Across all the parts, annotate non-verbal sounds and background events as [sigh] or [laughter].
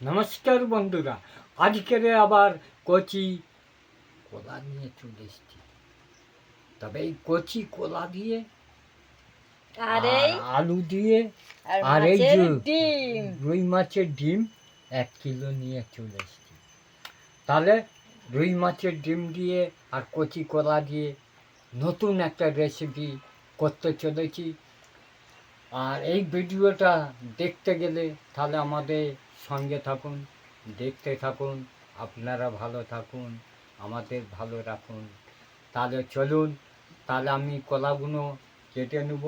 নমস্কার বন্ধুরা আজকের আবার কচি কলা নিয়ে চলে এসেছি। তবে এই কচি কলা দিয়ে আর আলু দিয়ে আর আর এই যে- রুই মাছের ডিম এক কিলো নিয়ে চলে এসেছি। তাহলে রুই মাছের ডিম দিয়ে আর কচি কলা দিয়ে নতুন একটা রেসিপি করতে চলেছি। আর এই ভিডিওটা দেখতে গেলে তাহলে আমাদের সঙ্গে থাকুন, দেখতে থাকুন, আপনারা ভালো থাকুন, আমাদের ভালো রাখুন তাহলে চলুন, তাহলে আমি কলাগুলো কেটে নেব,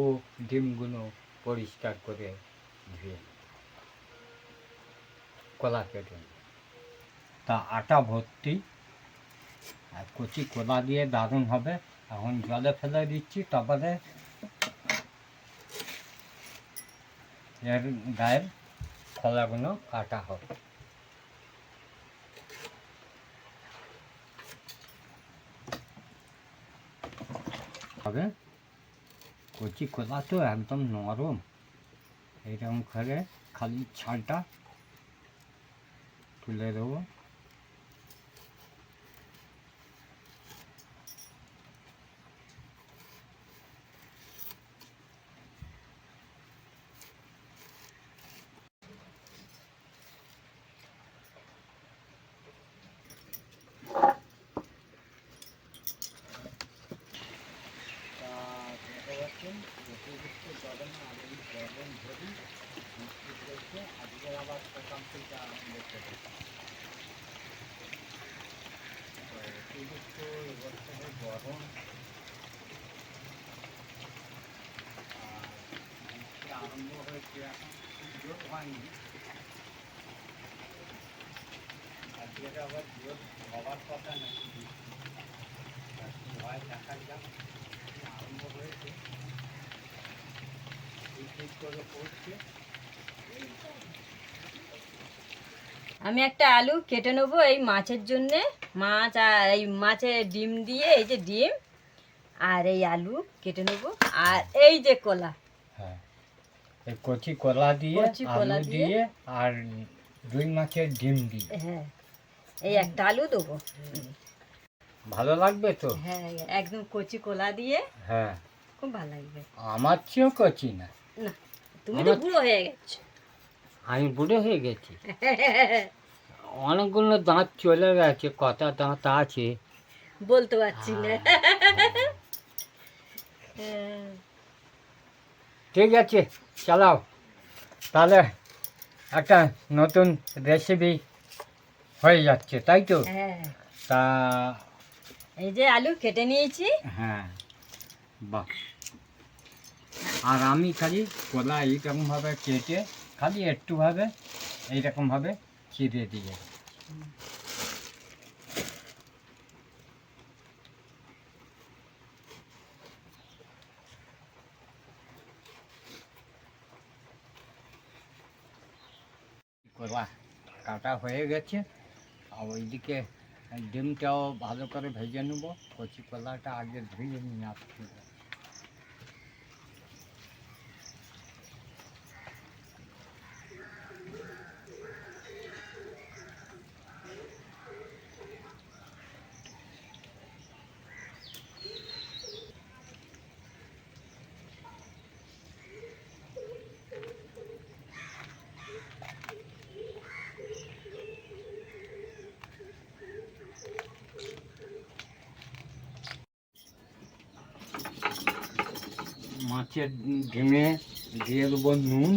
ও ডিমগুলো পরিষ্কার করে ধুয়ে। কলা কেটে। তা আটা ভর্তি, আর কচি কলা দিয়ে দারুণ হবে এখন জলে ফেলে দিচ্ছি, তারপরে এর গায়ের কলাগুলো কাটা হবে। হবে কচি কলা তো একদম নরম। এইরকম করে খালি ছালটা তুলে দেবো। আরম্ভ হয়েছে এখন জোর হয়নি আজকে আবার জোর হওয়ার কথা নাকি। হয়, দেখা যাক। আরম্ভ হয়েছে ঠিক ঠিক করে পড়ছে আমি একটা আলু কেটে নেব এই মাছের জন্যে। মাছ আর এই মাছের ডিম দিয়ে এই যে ডিম আর এই আলু কেটে নেব। আর এই যে কলা। হ্যাঁ এই কচি কলা দিয়ে কলা আলু দিয়ে। দিয়ে আর রুই মাছের ডিম দিয়ে। হ্যাঁ এই একটা আলু দেবো। ভালো লাগবে তো? হ্যাঁ একদম কচি কলা দিয়ে। হ্যাঁ। খুব ভালো লাগবে। আমার চেয়েও কচি না। না তুমি তো বুড়ো হয়ে গেছো। আমি বুড়ো হয়ে গেছি। [laughs] অনেকগুলো দাঁত চলে গেছে কটা দাঁত আছে। বলতে পারছি না। হ্যাঁ। ঠিক আছে চালাও। তাহলে একটা নতুন রেসিপি হয়ে যাচ্ছে তাই তো? হ্যাঁ। তা এই যে আলু কেটে নিয়েছি। হ্যাঁ বাহ। আর আমি খালি কলা এইরকমভাবে কেটে খালি একটুভাবে এইরকমভাবে চিড়ে দিয়ে কলা কাটা হয়ে গেছে। আর ওইদিকে ডিমটাও ভালো করে ভেজে নেব। কচি কলাটা আগে ধুয়ে নিয়ে আসতে। মাছের ডিমে দিয়ে দেবো নুন।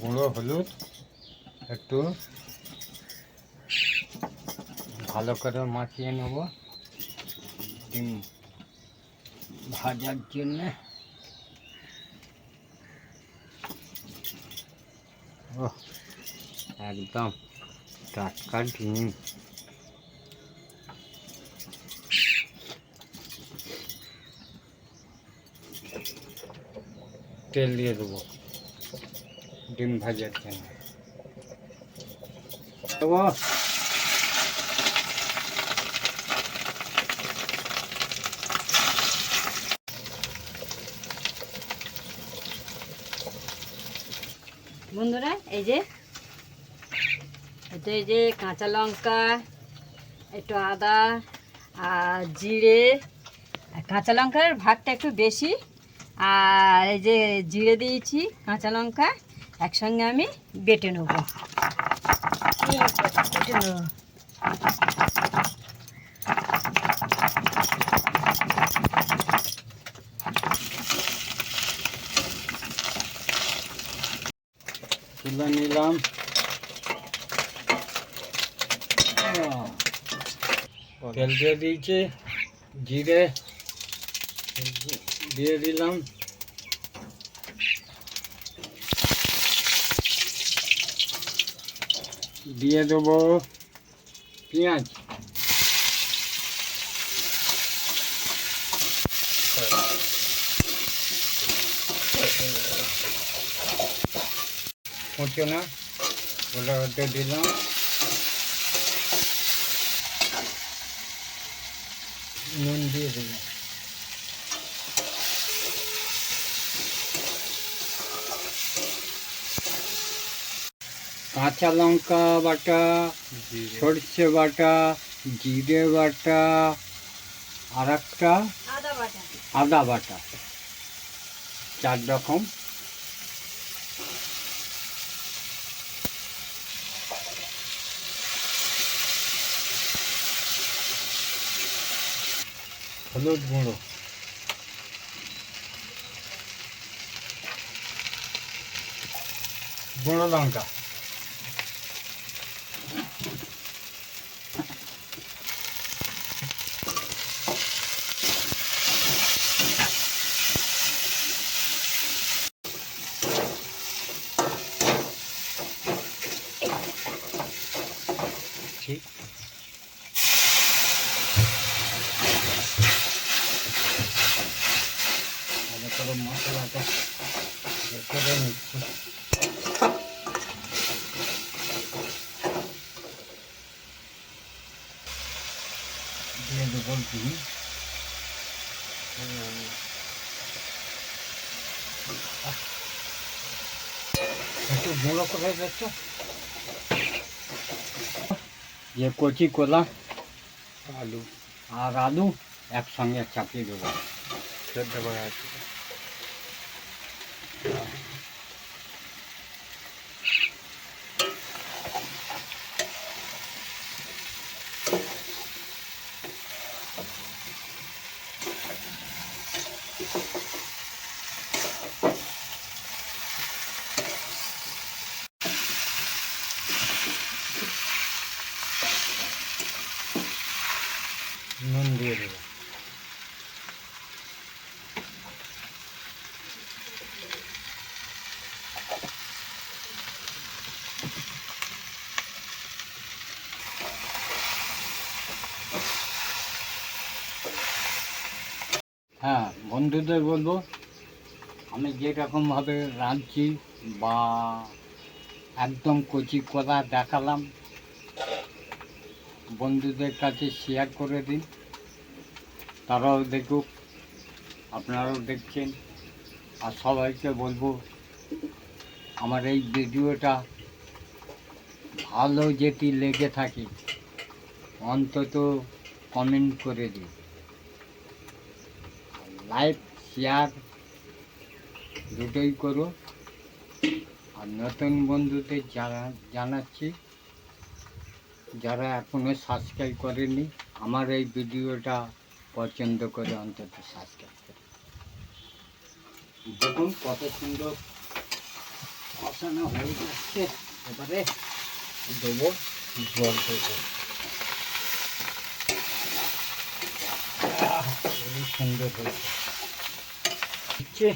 গুঁড়ো হলুদ, একটু ভালো করে মাখিয়ে নেব। ডিম ভাজার জন্যে। ওহ, একদম। টাটকা ডিম তেল দিয়ে দেবো। ডিম ভাজার জন্য। দেবো। বন্ধুরা এই যে এই যে কাঁচা লঙ্কা, একটু আদা আর জিরে। কাঁচা লঙ্কার ভাগটা একটু বেশি। আর এই যে জিরে দিয়েছি, কাঁচা লঙ্কা, একসঙ্গে আমি বেটে নেব। বেটে নেব। নিলাম। তেল দিয়ে দিয়েছি জিরে দিয়ে দিলাম। দিয়ে দেবো পেঁয়াজ। পচে না ওটা ওতে দিলাম। নুন দিয়ে দিলাম কাঁচা লঙ্কা বাটা সরষে বাটা জিরে বাটা আর একটা আদা বাটা। চার রকম হলুদ গুঁড়ো গুঁড়ো লঙ্কা ঠিক ভালো করে মশলাটা করে নিচ্ছি কচি কলা আলু আর আলু একসঙ্গে চাপিয়ে দেবো সেদ্ধ করা নুন দিয়ে হ্যাঁ বন্ধুদের বলব, আমি যেরকমভাবে রাঁধছি বা একদম কচি কথা দেখালাম, বন্ধুদের কাছে শেয়ার করে দিন তারাও দেখুক, আপনারাও দেখছেন, আর সবাইকে বলব, আমার এই ভিডিওটা ভালো যেটি লেগে থাকে, অন্তত কমেন্ট করে দিন। লাইক শেয়ার দুটোই করো। আর নতুন বন্ধুদের জানা, জানাচ্ছি, যারা এখনও সাবস্ক্রাইব করেনি, আমার এই ভিডিওটা পছন্দ করে অন্তত সাবস্ক্রাইব করে। দেখুন কত সুন্দর কষানো হয়ে যাচ্ছে। এবারে দেবো জল দেবো। সুন্দর হয়েছে। হচ্ছে।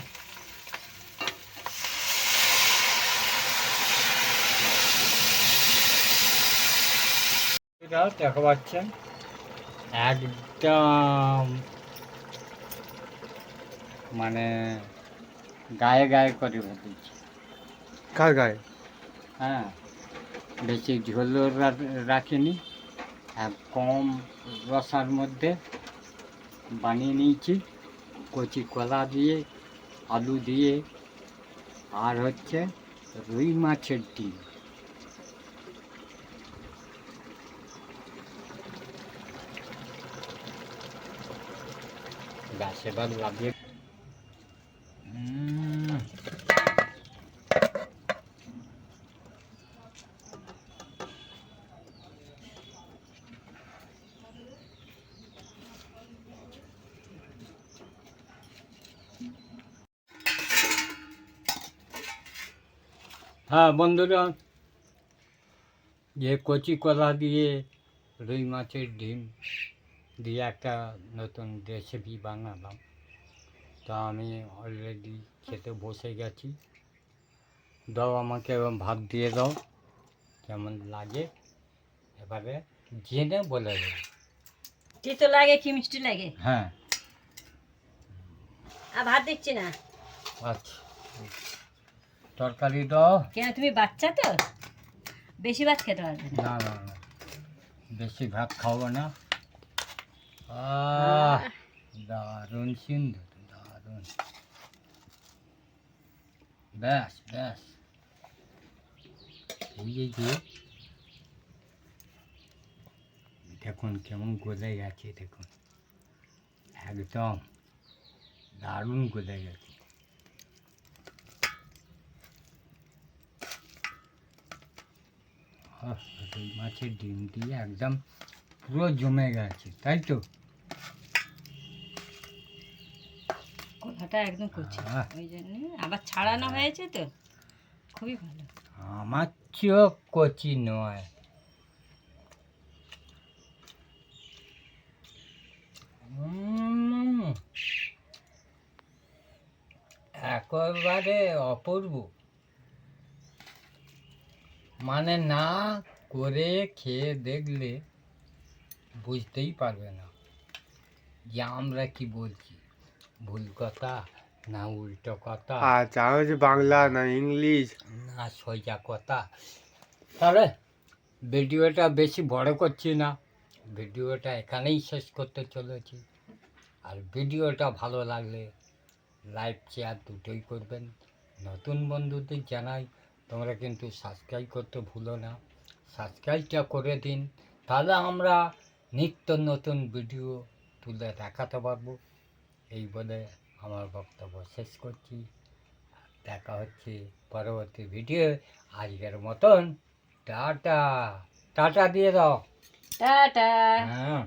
দেখা পাচ্ছেন একদম মানে গায়ে গায়ে করে ভেজেছি কার গায়ে? হ্যাঁ বেশি ঝোলও রাখিনি আর কম রসার মধ্যে বানিয়ে নিয়েছি। কচি কলা দিয়ে আলু দিয়ে আর হচ্ছে রুই মাছের ডিম। গাছে বাদ লাগিয়ে হ্যাঁ বন্ধুরা যে কচি কলা দিয়ে রুই মাছের ডিম দিয়ে একটা নতুন রেসিপি বানালাম তা আমি অলরেডি খেতে বসে গেছি। দাও আমাকে ভাত দিয়ে দাও কেমন লাগে? এবারে জেনে বলে দেবো তিতো লাগে কি মিষ্টি লাগে? হ্যাঁ। আর ভাত দিচ্ছি না। আচ্ছা। তরকারি দাও। কেন তুমি বাচ্চা তো? বেশি ভাত খেতে পারবে না। না না বেশি ভাত খাব না। আহ। দারুণ সুন্দর দারুণ। ব্যাস ব্যাস। এই যে যে। দেখুন কেমন গলে গেছে দেখুন। একদম দারুণ গলে গেছে। মাছের ডিম দিয়ে একদম পুরো জমে গেছে তাই তো? কলাটা একদম কচি আহ। ওই জন্য। আবার ছাড়ানো হয়েছে তো খুবই ভালো। আমার চোখ কচি নয়। একেবারে অপূর্ব। মানে না করে খেয়ে দেখলে বুঝতেই পারবে না। যে আমরা কি বলছি? ভুল কথা না উল্টো কথা? আচ্ছা হচ্ছে বাংলা না ইংলিশ? না সোজা কথা? তাহলে ভিডিওটা বেশি বড় করছি না। ভিডিওটা এখানেই শেষ করতে চলেছি। আর ভিডিওটা ভালো লাগলে লাইক শেয়ার দুটোই করবেন। নতুন বন্ধুদের জানাই তোমরা কিন্তু সাবস্ক্রাইব করতে ভুলো না। সাবস্ক্রাইবটা করে দিন তাহলে আমরা নিত্য নতুন ভিডিও তুলে দেখাতে পারব। এই বলে আমার বক্তব্য শেষ করছি। দেখা হচ্ছে পরবর্তী ভিডিও আজকের মতন টাটা। টাটা দিয়ে দাও। টাটা। হ্যাঁ।